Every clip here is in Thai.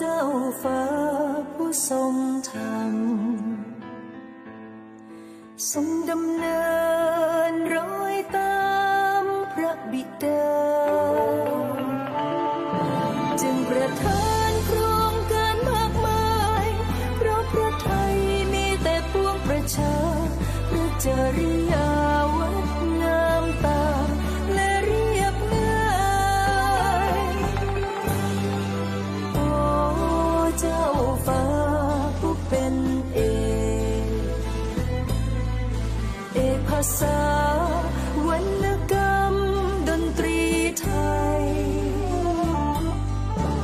จ้าฟ้าผู้ทรงธรรมทรงดำเนินรอยตามพระบิดา จึงประทานโครงการมากมาย เพราะพระไทยมีแต่ปวงประชาพระจริยา ภาษาวรรณกรรมดนตรีไทย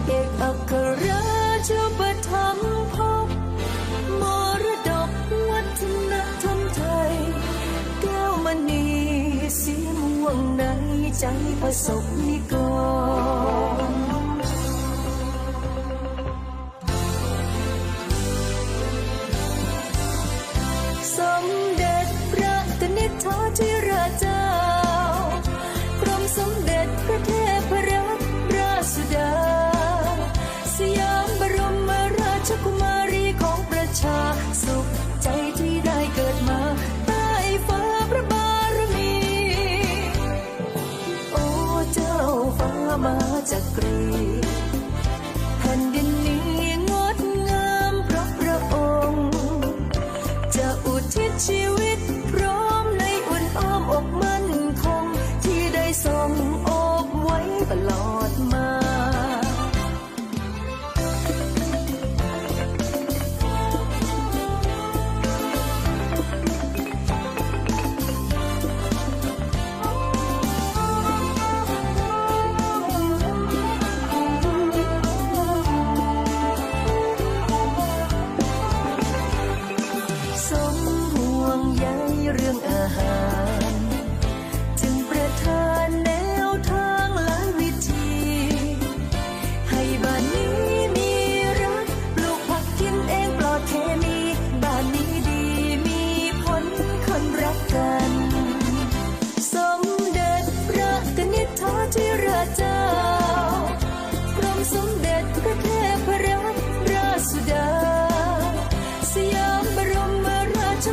เอกอัครราชประธรรมภพมรดกวัฒนธรรมไทย แก้วมณีสีม่วงในใจประสบนิกร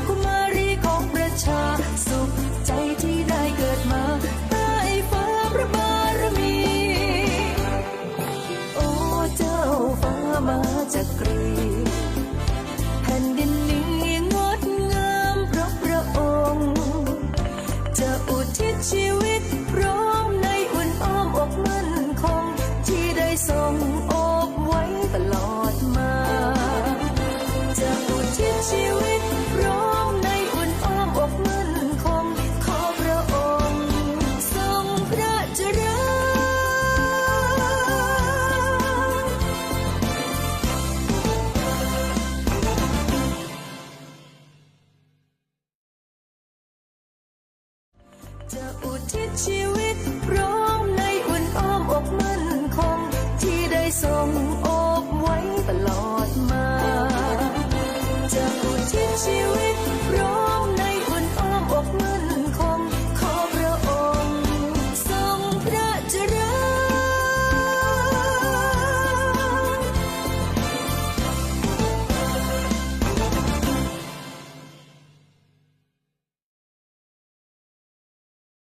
กุมารีของประชา สุขใจที่ได้เกิดมาใต้ฟ้าพระบารมี โอ้เจ้าฟ้ามาจากกรีแผ่นดินนี้งดงามเพราะพระองค์ จะอุทิศชีวิตพร้อมในอุ่นอ้อมอกมั่นคงที่ได้ทรงอบไว้ตลอด จะอุทิศชีวิตรอ